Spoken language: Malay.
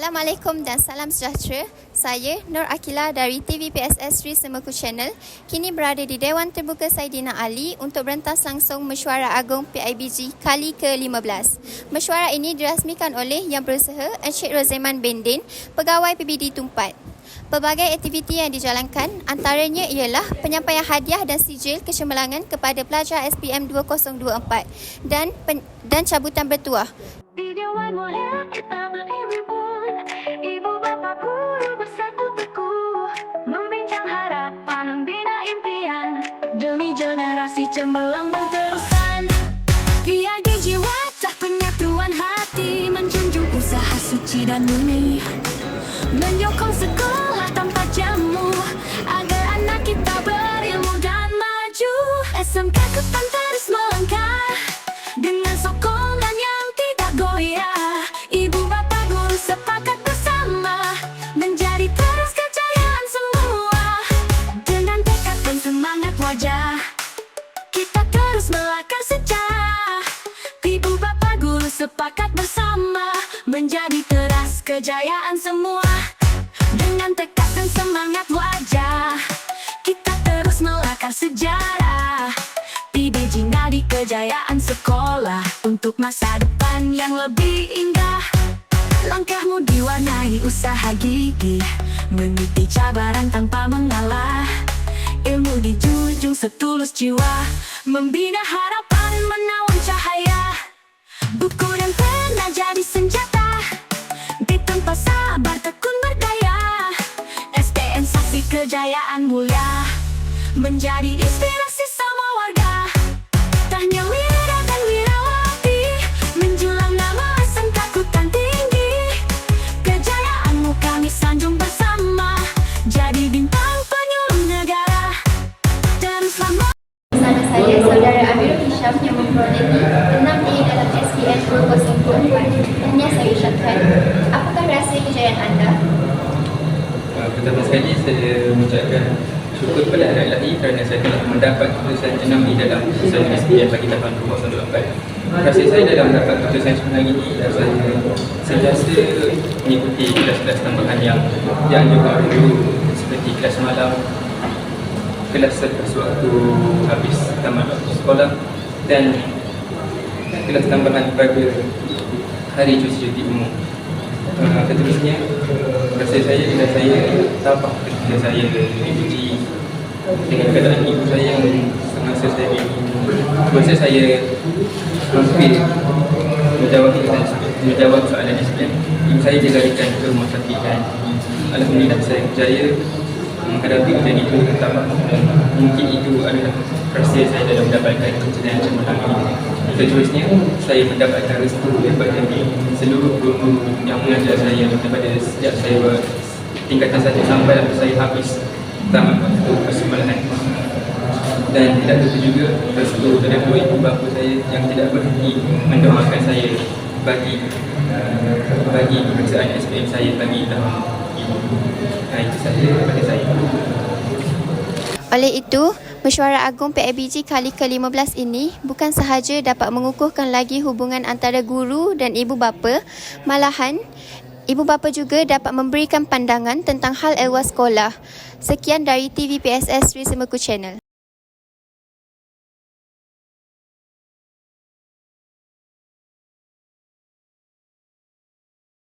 Assalamualaikum dan salam sejahtera. Saya Nur Akila dari TV PSS Sri Semeku Channel. Kini berada di Dewan Terbuka Saidina Ali untuk berentas langsung Mesyuarat Agung PIBG kali ke-15. Mesyuarat ini dirasmikan oleh Yang Berusaha Encik Rozeman Bendin, Pegawai PBD Tumpat. Pelbagai aktiviti yang dijalankan antaranya ialah penyampaian hadiah dan sijil kecemerlangan kepada pelajar SPM 2024 dan pen- dan cabutan bertuah. Everyone Ibu bapa guru bersatu teguh Membincang harapan bina impian. Demi generasi cemerlang berterusan. PID jiwa tak penyatuan hati Menjunjung usaha suci dan murni. Menyokong sekolah tanpa jamu Agar anak kita berilmu dan maju. SMK Kepan Kita terus melangkah sejarah Ibu bapa guru sepakat bersama. Menjadi teras kejayaan semua. Dengan tekad dan semangat wajah Kita terus melangkah sejarah. PBG Nadi kejayaan sekolah. Untuk masa depan yang lebih indah. Langkahmu diwarnai usaha gigih. Meniti cabaran tanpa mengalah Ilmu dijunjung setulus jiwa. Membina harapan menawan cahaya. Buku dan pena jadi senjata. Ditempa sabar tekun berdaya STN saksi kejayaan mulia. Menjadi inspirasi semua warga. Tanya wira dan wirawati. Menjulang nama SMK Kutan Tinggi. Kejayaanmu kami sanjung bersama Yang memperolehi 6A dalam SPM 2024. Tahniah saya ucapkan. Apakah rahsia kejayaan anda? Pertama sekali saya mengucapkan syukur kepada Allah Ilahi kerana saya telah mendapat keputusan 6 di dalam keputusan SPM bagi tahun 2024. Rasa saya dalam mendapat keputusan sebenarnya ini dan saya sentiasa mengikuti kelas-kelas tambahan yang dianjurkan oleh guru seperti kelas malam, kelas selepas waktu habis tamat sekolah dan kelas tambahan pada hari cuti-cuti umum. Uh, seterusnya, rasa saya bila saya tabah ketika saya diuji dengan keadaan ibu saya yang saya baby. Rasa saya hampir menjawab menjawab soalan SPM. Ibu saya dilarikan ke rumah sakit dan Alhamdulillah saya berjaya menghadapi ujian itu tabah dan mungkin itu adalah rahsia saya dalam mendapatkan kejayaan cemerlang ini. Seterusnya, saya mendapatkan restu daripada seluruh guru yang mengajar saya daripada sejak saya ber- tingkatan satu sampai sampai saya habis tamat waktu persekolahan. Dan tidak lupa juga restu daripada ibu bapa saya yang tidak berhenti mendoakan saya bagi bagi peperiksaan SPM saya bagi tahun. Itu saja daripada saya. Oleh itu, Mesyuarat Agung PIBG kali ke-15 ini bukan sahaja dapat mengukuhkan lagi hubungan antara guru dan ibu bapa, malahan ibu bapa juga dapat memberikan pandangan tentang hal ehwal sekolah. Sekian dari TV PSS Sri Semeku Channel.